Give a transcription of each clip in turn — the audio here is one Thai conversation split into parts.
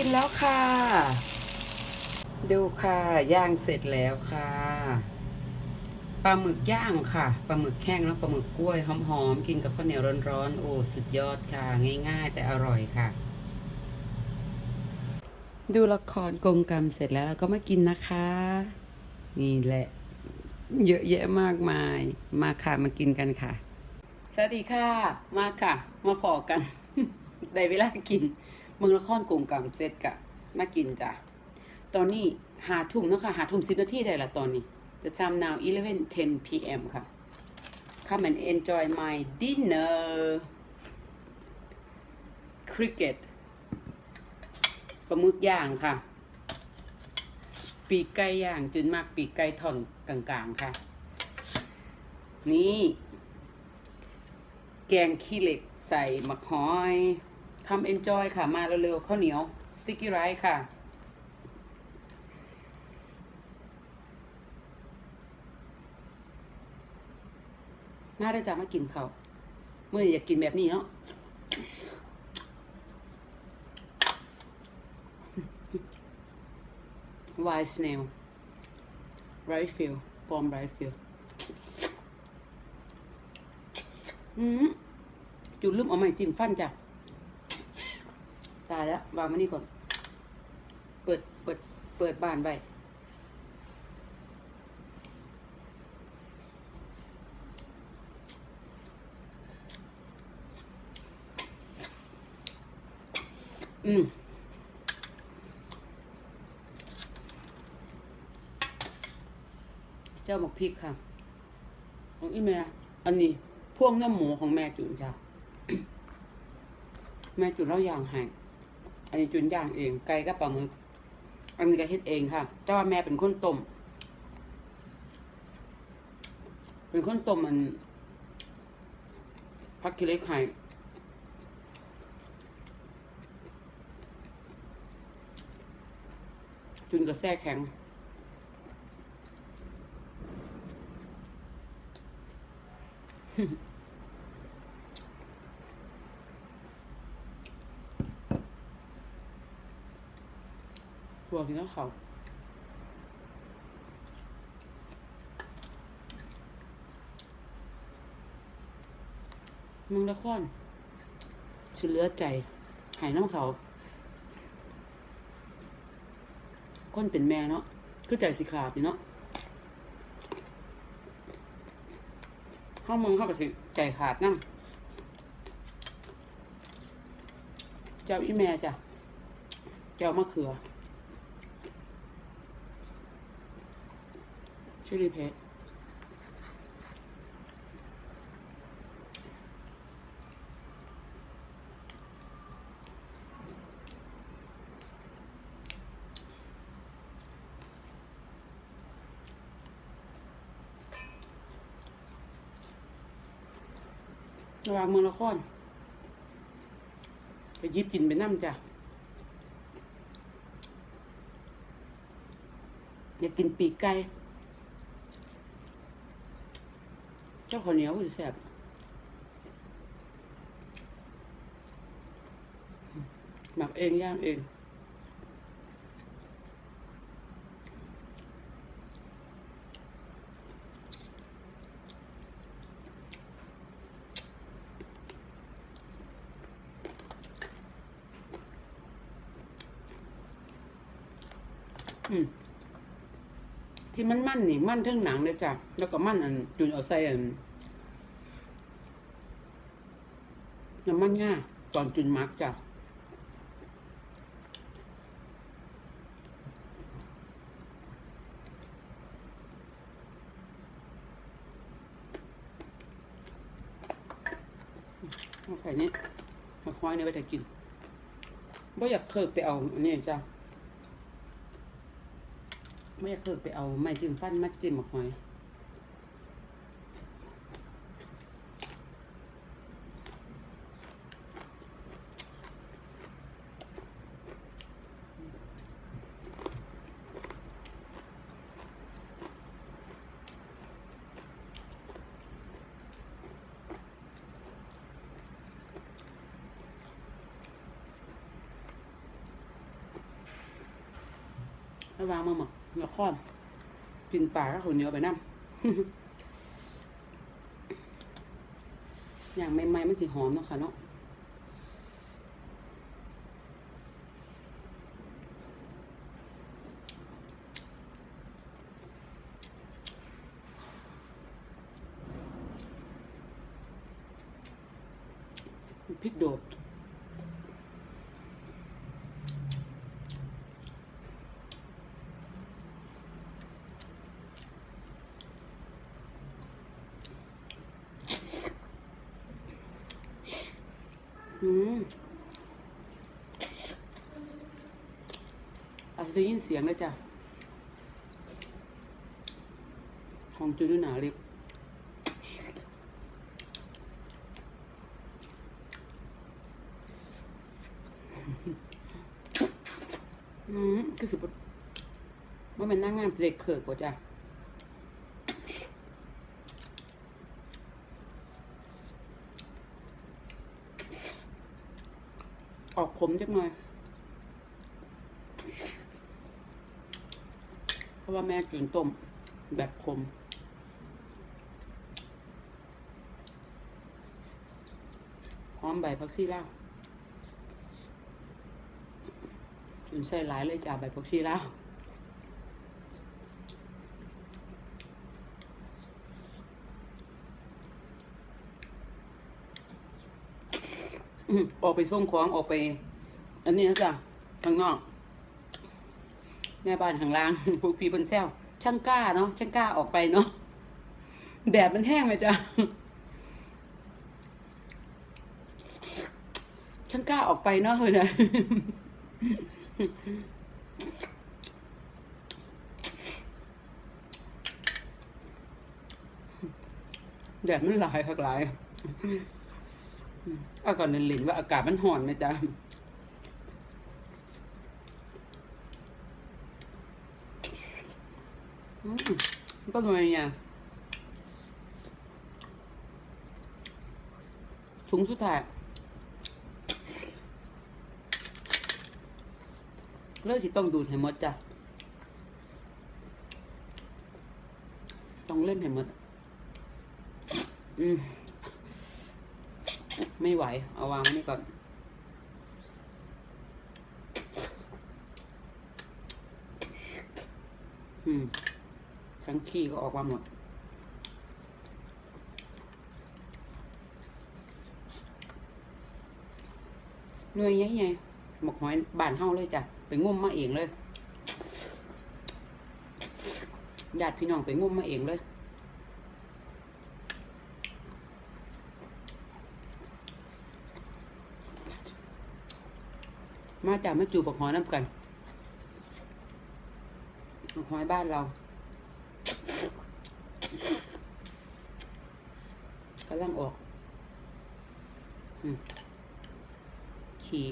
กินแล้วค่ะ ดูค่ะย่างเสร็จแล้วค่ะปลาหมึกย่างค่ะปลาหมึกแห้งแล้วปลาหมึกกล้วยหอมๆกินกับข้าวเหนียวร้อนๆโอ้สุดยอดค่ะ ง่ายๆ แต่อร่อยค่ะ ดูละครกงกรรมเสร็จแล้วเราก็มากินนะคะ นี่แหละ เยอะแยะมากมายมาค่ะมากินกันค่ะ สวัสดีค่ะ มาค่ะ มาพอกัน ได้เวลากิน เมืองละครกงกรรมเสร็จกะมากินจ้ะ ตอนนี้หาทุ่มแล้วค่ะหาทุ่มสิบนาทีได้ละตอนนี้ The time now 11 10 p.m. ค่ะ Come and enjoy my dinner cricket ปลาหมึกย่างค่ะ ปีกไก่ย่างจืนมากปีกไก่ท่อนกลางๆค่ะ นี่ แกงขี้เหล็กใส่มะฮอย ทำเอนจอยค่ะ มาเร็วๆข้าวเหนียวสติ๊กกี้ไรค่ะ มาได้จ้ามากินเขาเมื่ออยากกินแบบนี้เนาะ White snail right field from right field อืมจุดลืมเอาไม้จิ้มฟันจ้ะ ตายแล้ววางมานี่ก่อน เปิด เปิด เปิดบานไว้อืมเจ้าหมกพริกค่ะ ของอีแม่ อันนี้ พวกเนื้อหมูของแม่จุนจ้ะ แม่จุนเล่าย่างให้ อันนี้จุนย่างเอง ไก่กับปลาหมึก อันนี้ก็เฮ็ดเองค่ะ แต่ว่าแม่เป็นคนต้ม เป็นคนต้มมันพักกิเล็กไข่จุนก็แซ่แข็ง ฟัวกินกับเขามึงละครฉันเลือใจ หายน้ำเขา คนเป็นแม่เนาะ คือใจสิขาดนี่เนาะเข้ามึงเข้ากับสิใจขาดนั่งเจ้าอีแม่จ้ะ เจ้ามะเขือ ชิลลีเพชระหว่างเมืองละครไปหยิบกินไปน้ำจ้ะอยากกินปีกไก่ เจ้าข้าวเหนียวคือแซ่บหมักเองย่างเองอืม ที่มันมันนี่มันเท่งหนังเลยจ้ะแล้วก็มันอันจุนเอาใส่อันน้ำมันง่าตอนจุนมักจ้ะเอาไข่นี้มาควายเนี่ยไปแต่กินบ่อยากเคิกไปเอาอันนี้จ้ะ ไม่อยากเคิกไปเอาไม้จิ้มฟันมาจิ้มมาคอยอระวางมาหม ละครกินปลาก็ข้าวเหนียวไปน้ำอย่างใหม่ๆมันสิหอมเนาะค่ะเนาะ พริกโดด อืมอาจจะได้ยินเสียงนะจ๊ะของจูนหนาลิบอืมคือสิบว่ามันนั่งงามเด็กเขิกกว่าจ้ะออกข มจักหน่อย เพราะว่าแม่กินต้มแบบขมหอมใบผักชีลาวจุนใส่หลายเลยจ้าใบผักชีลาวอืมออกไปส่งของออกไป อันนี้นะจ้ะข้างนอก แม่บ้านข้างล่างพวกพี่บนแซวช่างกล้าเนาะช่างกล้าออกไปเนาะแดดมันแห้งเลยจ้ะช่างกล้าออกไปเนาะเฮ้ยนะแดดมันหลายคักหลายอากาศเลินๆว่าอากาศมันห่อนไหมจ๊ะอืม ก็หน่วยเนี่ยถุงสุดท้ายเลือกสิต้องดูดให้หมดจ้ะ ต้องเล่นให้หมด อืม ไม่ไหว เอาวางไว้นี่ก่อนอืม ทั้งขี้ก็ออกมาหมดเหนื่อยยังไงหมกหอยบานเฮาเลยจ้ะ ไปงุ่มมาเองเลย ญาติพี่น้องไปงุ่มมาเองเลยมาจากมาจูบบักหอยน้ำกันบักหอยบ้านเราำลังออกอขี่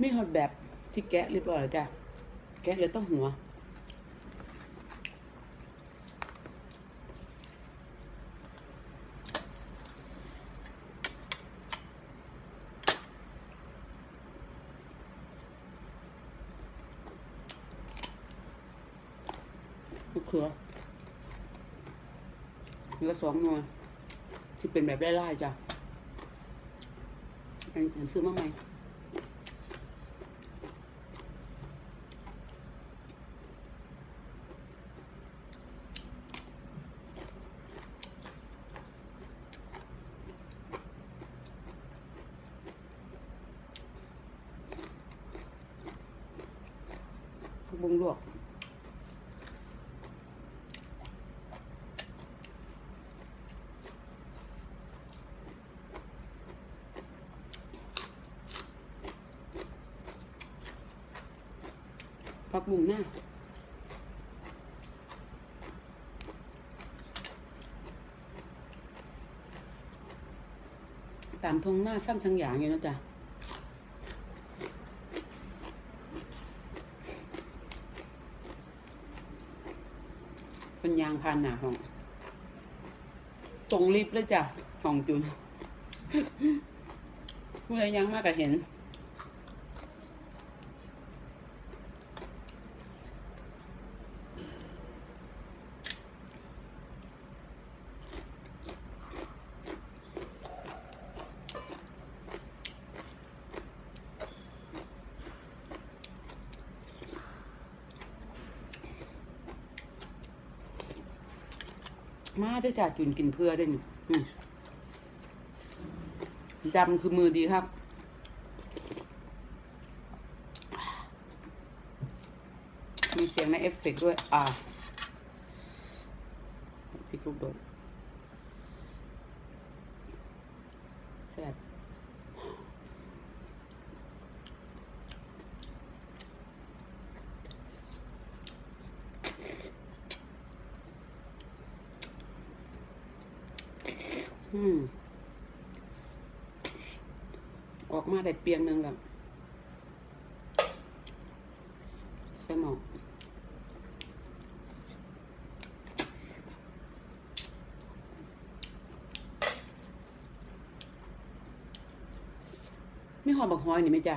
มีหอดแบบที่แกะเรียบร้อยแล้วจ้ะ แกะเลยต้องหัว เขือเหลือสองหน่วยที่เป็นแบบไล่ๆจ้ะอันนี้ซื้อมาใหม่บุ้งลวก ผักบุ้งหน้าตามทงหน้าสั้นสังอย่างอยู่นะจ๊ะเป็นยางพันหนาของตรงลิฟต์เลยจ้ะของจุนผู้ใดยังมากก็เห็น มาด้วยจ่าจุนกินเพื่อด้วยนี่อืมดำคือมือดีครับ มีเสียงในเอฟเฟกด้วย อ่าพริกลูกโดดแซ่บ อืม ออกมาได้เปียงหนึ่งแล้วสมอกมีหอยบักหอยนี่ไหมจ๊ะ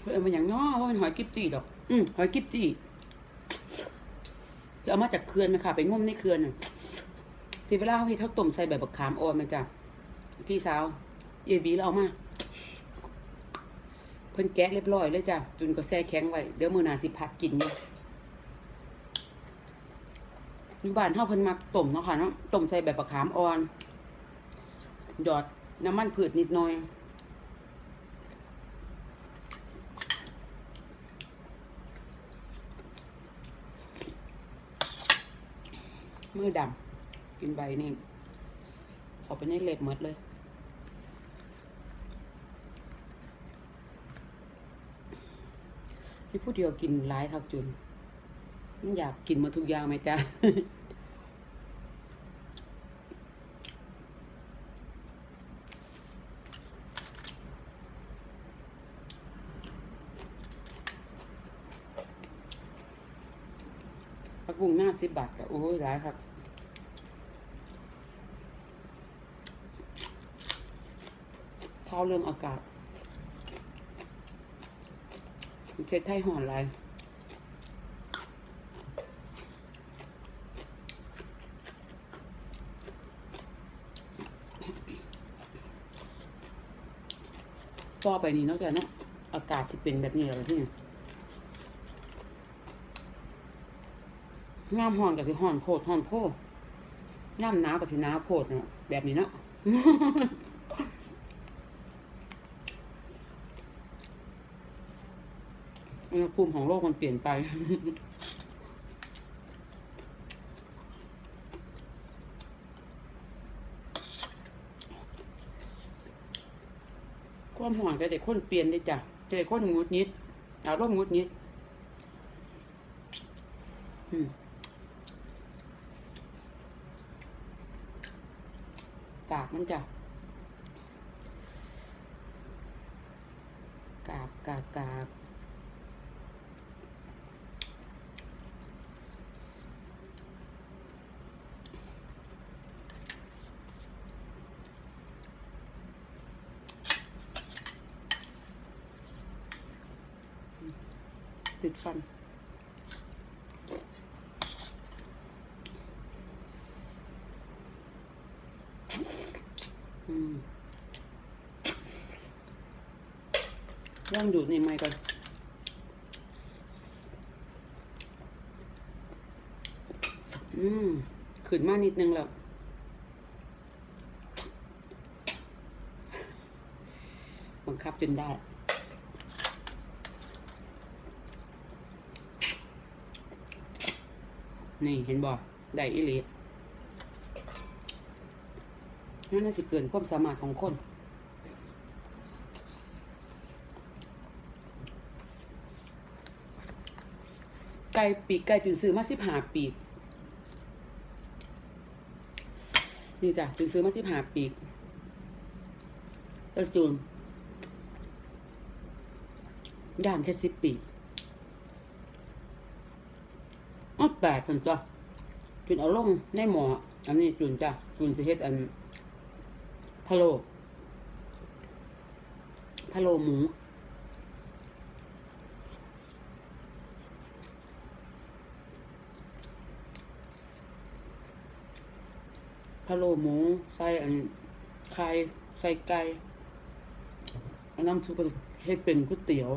เพื่อนมันอย่างน้อว่าเป็นหอยกิบจีดอก อืมหอยกิบจีจะเอามาจากเขื่อนไหมคะไปงมในเขื่อนน่ะ ที่เวลาเขาเฮ็ดเขาต้มใส่ใบบักขามอ่อนไหมจ๊ะพี่สาวเยบีแล้วเอามาเพิ่นแกะเรียบร้อยเลยจ้ะจุนก็แช่แข็งไว้เดี๋ยวมื้อหน้าสิพักกินอยู่อยู่บ้านเฮาเพิ่นมักต้มเนาะค่ะเนาะต้มใส่ใบบักขามอ่อนหยอดน้ำมันพืชนิดหน่อยมือดำ กินใบนี่ขาไปในเล็บหมดเลยพี่ผู้เดียวกินร้ายครับจุนมันอยากกินมาทุกอย่างไหมจ๊ะผักบุ้งหน้าสิบบาทกับโอ้ยร้ายครับ ข้าเรื่องอากาศประเทศไทยห่อนไรต่อไปนี้นอกจากเนาะอากาศจะเป็นแบบนี้แล้วที่งามห่อนกับที่ห่อนโพดห่อนโพดงามหนาวกับที่หนาวโพดเนาะแบบนี้เนาะ อุณหภูมิของโลกมันเปลี่ยนไป ความห่วงแต่เด็กคนเปลี่ยนเลยจ้ะแต่เด็กคนงุดงิดอารมณ์งุดงิด อืมกากมันจ้ะกากกากกาก ติดฟันอืมย่างดูดในไม้ก่อนอืมขึ้นมากนิดนึงแล้วบังคับจนได้ นี่เห็นบ่ได้อีหลีนั่นน่าสิเกินความสามารถของคนไก่ปีกไก่ตื่นซื้อมาสิบหาปีก นี่จ้ะตื่นซื้อมาสิบหาปีกแล้วจูนย่างแค่สิบปีกอ๋อ แปดคนจ้ะจุนเอาลงในหมออันนี้จุนจ้ะจุนจะเฮ็ดอันพะโล้ะโลหมูพะโลหมูใส่อันไข่ใส่ไก่อาน้ำซุปให้เป็นก๋วยเตี๋ยว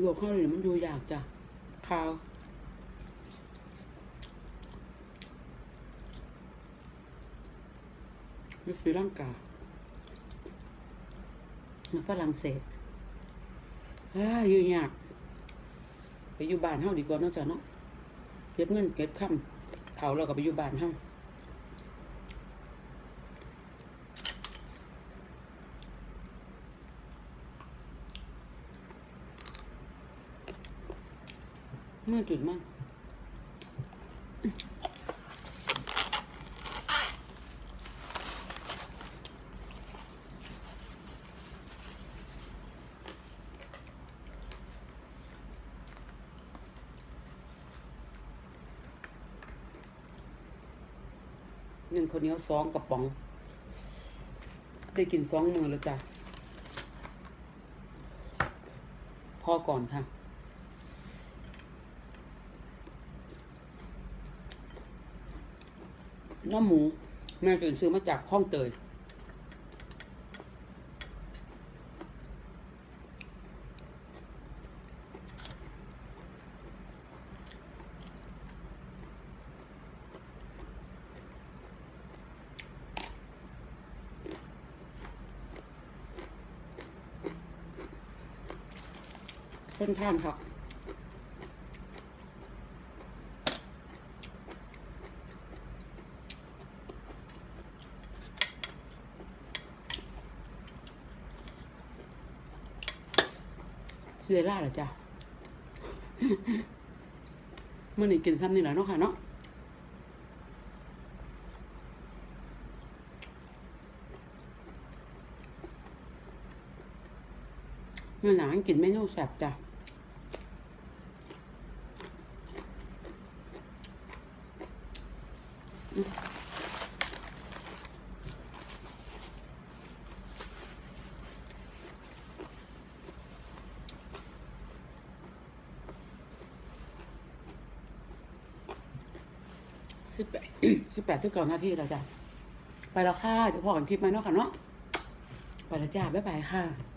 โลกข้าวเลยมันอยู่ยากจ้ะข้าวอยู่ศรีลังกามาฝรั่งเศสอ้าอยู่ยากไปอยู่บ้านเฮาดีกว่าเนาะจ้ะเนาะเก็บเงินเก็บคำเฒ่าเราก็ไปอยู่บ้านเฮา มื่อจุดมั่งหนึ่งคนเนี้ยวสองกระป๋อง ได้กินสองมือแล้วจ้ะพอก่อนค่ะ น้ำหมู แม่ตื่นซื้อมาจากข้องเตยต้นท่านค่ะ เสื้อล่าเหรอจ๊ะเมื่อนี่กินซ้ำนี่แหละเนาะค่ะเนาะเมื่อหลังกินเมนูแซ่บจ้ะ สิบแปด สิบแปดสิบเก้านาทีแล้วจ้ะ ไปแล้วค่ะ เดี๋ยวพอกันคลิปมาเนาะค่ะเนาะ ไปแล้วจ้า บ๊ายบายค่ะ